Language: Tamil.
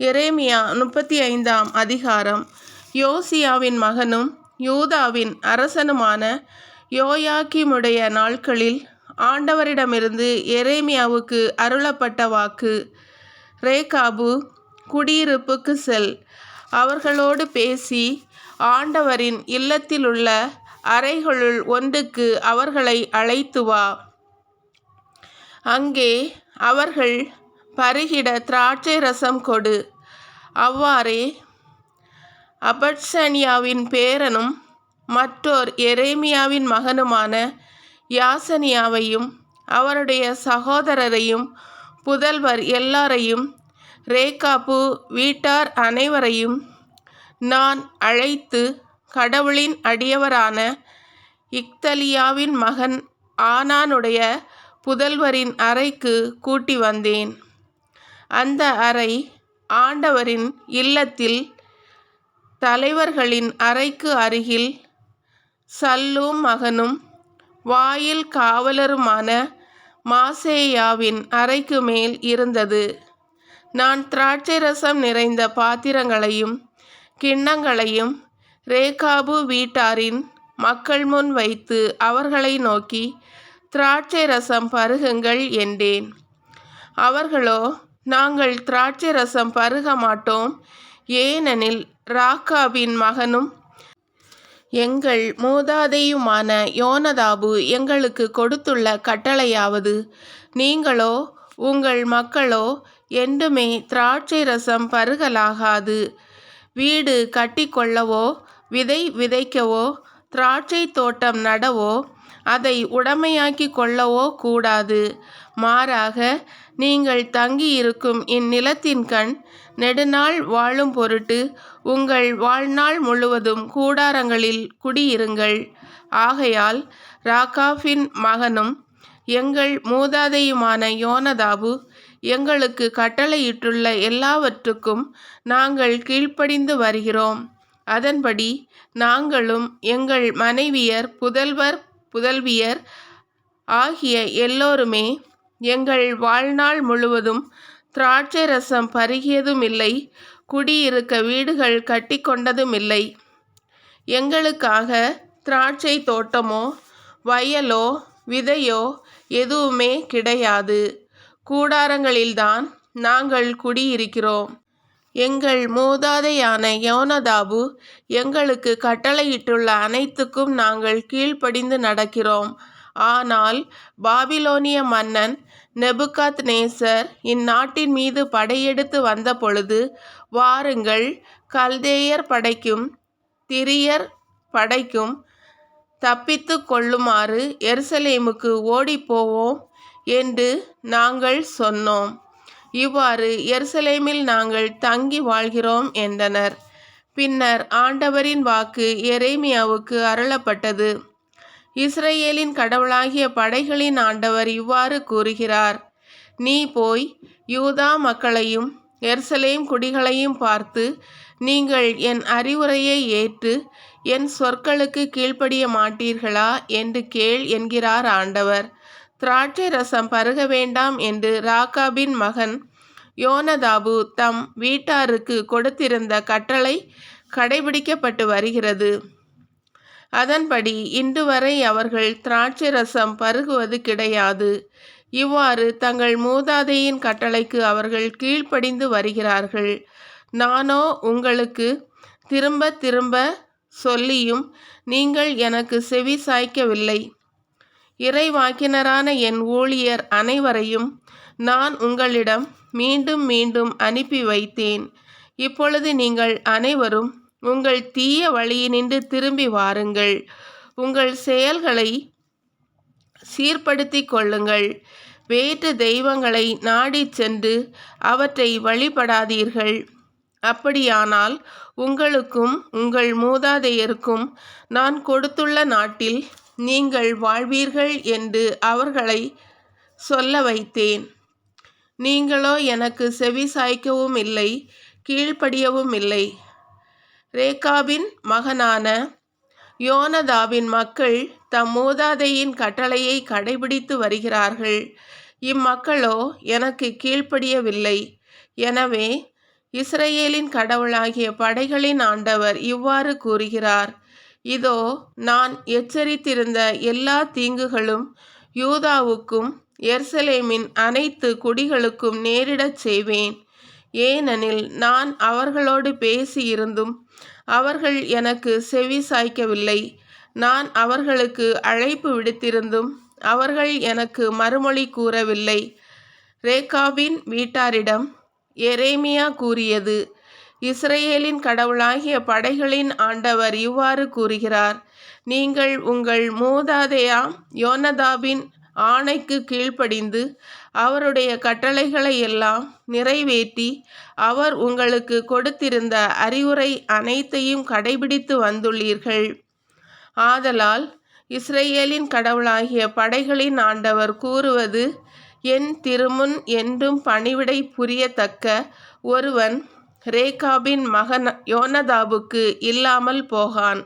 எரேமியா முப்பத்தி ஐந்தாம் அதிகாரம். யோசியாவின் மகனும் யூதாவின் அரசனுமான யோயாக்கிமுடைய நாட்களில் ஆண்டவரிடமிருந்து எரேமியாவுக்கு அருளப்பட்ட வாக்கு. ரேகாபு குடியிருப்புக்கு செல். அவர்களோடு பேசி ஆண்டவரின் இல்லத்திலுள்ள அறைகளுள் ஒன்றுக்கு அவர்களை அழைத்து வா. அங்கே அவர்கள் பருகிட திராட்சை ரசம் கொடு. அவ்வாறே அபட்சனியாவின் பேரனும் மற்றோர் எரேமியாவின் மகனுமான யாசனியாவையும் அவருடைய சகோதரரையும் புதல்வர் எல்லாரையும் ரேகாப்பு வீட்டார் அனைவரையும் நான் அழைத்து கடவுளின் அடியவரான இக்தலியாவின் மகன் ஆனானுடைய புதல்வரின் அறைக்கு கூட்டி வந்தேன். அந்த அறை ஆண்டவரின் இல்லத்தில் தலைவர்களின் அறைக்கு அருகில் சல்லும் மகனும் வாயில் காவலருமான மாசேயாவின் அறைக்கு மேல் இருந்தது. நான் திராட்சை ரசம் நிறைந்த பாத்திரங்களையும் கிண்ணங்களையும் ரேகாபு வீட்டாரின் மக்கள் முன் வைத்து அவர்களை நோக்கி திராட்சை ரசம் பருகுங்கள் என்றேன். அவர்களோ நாங்கள் திராட்சை ரசம் பருக மாட்டோம். ஏனெனில் ராக்காவின் மகனும் எங்கள் மூதாதையுமான யோனதாபு எங்களுக்கு கொடுத்துள்ள கட்டளையாவது நீங்களோ உங்கள் மக்களோ என்றுமே திராட்சை ரசம் பருகலாகாது. வீடு கட்டிக்கொள்ளவோ விதை விதைக்கவோ திராட்சை தோட்டம் நடவோ அதை உடமையாக்கி கொள்ளவோ கூடாது. மாறாக நீங்கள் தங்கியிருக்கும் இந்நிலத்தின் கண் நெடுநாள் வாழும் பொருட்டு உங்கள் வாழ்நாள் முழுவதும் கூடாரங்களில் குடியிருங்கள். ஆகையால் ராகாஃபின் மகனும் எங்கள் மூதாதையுமான யோனதாபு எங்களுக்கு கட்டளையிட்டுள்ள எல்லாவற்றுக்கும் நாங்கள் கீழ்ப்படிந்து வருகிறோம். அதன்படி நாங்களும் எங்கள் மனைவியர் புதல்வர் புதல்வியர் ஆகிய எல்லோருமே எங்கள் வாழ்நாள் முழுவதும் திராட்சை ரசம் பருகியதுமில்லை குடியிருக்க வீடுகள் கட்டி கொண்டதுமில்லை எங்களுக்காக திராட்சை தோட்டமோ வயலோ விதையோ எதுவுமே கிடையாது. கூடாரங்களில்தான் நாங்கள் குடியிருக்கிறோம். எங்கள் மூதாதையான யோனதாபு எங்களுக்கு கட்டளையிட்டுள்ள அனைத்துக்கும் நாங்கள் கீழ்ப்படிந்து நடக்கிறோம். ஆனால் பாபிலோனிய மன்னன் நெபுகாத் நேசர் இந்நாட்டின் மீது படையெடுத்து வந்த பொழுது வாருங்கள் கல்தேயர் படைக்கும் திரியர் படைக்கும் தப்பித்து கொள்ளுமாறு எருசலேமுக்கு ஓடிப்போவோம் என்று நாங்கள் சொன்னோம். இவ்வாறு எருசலேமில் நாங்கள் தங்கி வாழ்கிறோம் என்றனர். பின்னர் ஆண்டவரின் வாக்கு எரேமியாவுக்கு அருளப்பட்டது. இஸ்ரேலின் கடவுளாகிய படைகளின் ஆண்டவர் இவ்வாறு கூறுகிறார். நீ போய் யூதா மக்களையும் எருசலேம் குடிகளையும் பார்த்து நீங்கள் என் அறிவுரையை ஏற்று என் சொற்களுக்கு கீழ்ப்படிய மாட்டீர்களா? என்று கேள் என்கிறார் ஆண்டவர். திராட்சை ரசம் பருக வேண்டாம் என்று ராகாபின் மகன் யோனதாபு தம் வீட்டாருக்கு கொடுத்திருந்த கட்டளை கடைபிடிக்கப்பட்டு வருகிறது. அதன்படி இன்று வரை அவர்கள் திராட்சை ரசம் பருகுவது கிடையாது. இவ்வாறு தங்கள் மூதாதையின் கட்டளைக்கு அவர்கள் கீழ்ப்படிந்து வருகிறார்கள். நானோ உங்களுக்கு திரும்ப திரும்ப சொல்லியும் நீங்கள் எனக்கு செவி சாய்க்கவில்லை. இறைவாக்கினரான என் ஊழியர் அனைவரையும் நான் உங்களிடம் மீண்டும் மீண்டும் அனுப்பி வைத்தேன். இப்பொழுது நீங்கள் அனைவரும் உங்கள் தீய வழியினின்று திரும்பி வாருங்கள். உங்கள் செயல்களை சீர்படுத்தி கொள்ளுங்கள். வேற்று தெய்வங்களை நாடி சென்று அவற்றை வழிபடாதீர்கள். அப்படியானால் உங்களுக்கும் உங்கள் மூதாதையருக்கும் நான் கொடுத்துள்ள நாட்டில் நீங்கள் வாழ்வீர்கள் என்று அவர்களை சொல்ல வைத்தேன். நீங்களோ எனக்கு செவி சாய்க்கவும் இல்லை கீழ்ப்படியவும் இல்லை. ரேகாவின் மகனான யோனதாவின் மக்கள் தம் மூதாதையின் கட்டளையை கடைபிடித்து வருகிறார்கள். இம்மக்களோ எனக்கு கீழ்ப்படியவில்லை. எனவே இஸ்ரேலின் கடவுளாகிய படைகளின் ஆண்டவர் இவ்வாறு கூறுகிறார். இதோ நான் எச்சரித்திருந்த எல்லா தீங்குகளும் யூதாவுக்கும் எர்சலேமின் அனைத்து குடிகளுக்கும் நேரிடச் செய்வேன். ஏனெனில் நான் அவர்களோடு பேசியிருந்தும் அவர்கள் எனக்கு செவி சாய்க்கவில்லை. நான் அவர்களுக்கு அழைப்பு விடுத்திருந்தும் அவர்கள் எனக்கு மறுமொழி கூறவில்லை. ரேகாவின் வீட்டாரிடம் எரேமியா கூறியது இஸ்ரேலின் கடவுளாகிய படைகளின் ஆண்டவர் இவ்வாறு கூறுகிறார் நீங்கள் உங்கள் மூதாதையா யோனதாபின் ஆணைக்கு கீழ்ப்படிந்து அவருடைய கட்டளைகளை எல்லாம் நிறைவேற்றி அவர் உங்களுக்கு கொடுத்திருந்த அறிவுரை அனைத்தையும் கடைபிடித்து வந்துள்ளீர்கள். ஆதலால் இஸ்ரேலின் கடவுளாகிய படைகளின் ஆண்டவர் கூறுவது என் திருமுன் என்றும் பணிவிடை புரியத்தக்க ஒருவன் ரேகாபின் மகன் யோனதாபுக்கு இல்லாமல் போகான்.